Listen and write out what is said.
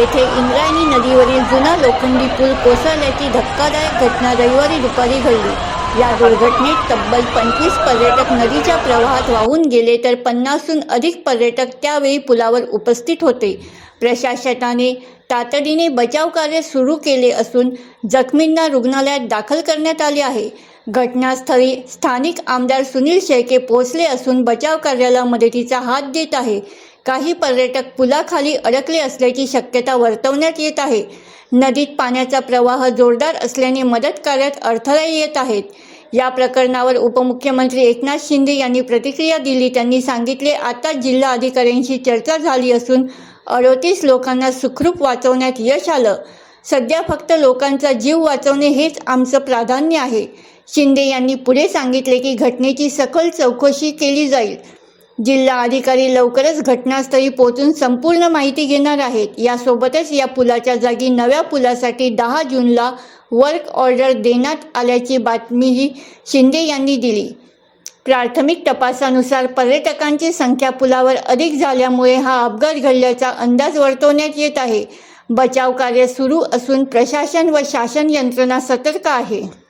येथे इंद्रायणी नदीवरील जुना लोखंडी पूल कोसळल्याची धक्कादायक घटना रविवारी दुपारी घडली. या दुर्घटनेत तब्बल पंचवीस पर्यटक नदीच्या प्रवाहात वाहून गेले तर पन्नासहून अधिक पर्यटक त्यावेळी पुलावर उपस्थित होते. प्रशासनाने तातडीने बचाव कार्य सुरू केले असून जखमींना रुग्णालयात दाखल करण्यात आले आहे. घटनास्थळी स्थानिक आमदार सुनील शेळके पोहोचले असून बचाव कार्याला मदतीचा हात देत आहे. काही पर्यटक पुलाखाली अडकले असल्याची शक्यता वर्तवण्यात येत आहे. नदीत पाण्याचा प्रवाह जोरदार असल्याने मदत कार्यात अडथळे येत आहेत. या प्रकरणावर उपमुख्यमंत्री एकनाथ शिंदे यांनी प्रतिक्रिया दिली. त्यांनी सांगितले आता जिल्हा अधिकाऱ्यांशी चर्चा झाली असून अडोतीस लोकांना सुखरूप वाचवण्यात यश आलं. सध्या फक्त लोकांचा जीव वाचवणे हेच आमचं प्राधान्य आहे. शिंदे यांनी पुढे सांगितले की घटनेची सखोल चौकशी केली जाईल. जिल्हा अधिकारी लवकरच घटनास्थळी पोहोचून संपूर्ण माहिती घेणार आहेत. यासोबतच या पुलाच्या जागी नव्या पुलासाठी दहा जूनला वर्क ऑर्डर देण्यात आल्याची बातमीही शिंदे यांनी दिली. प्राथमिक तपासानुसार पर्यटकांची संख्या पुलावर अधिक झाल्यामुळे हा अपघात घडल्याचा अंदाज वर्तवण्यात येत आहे. बचाव कार्य सुरू असून प्रशासन व शासन यंत्रणा सतर्क आहे.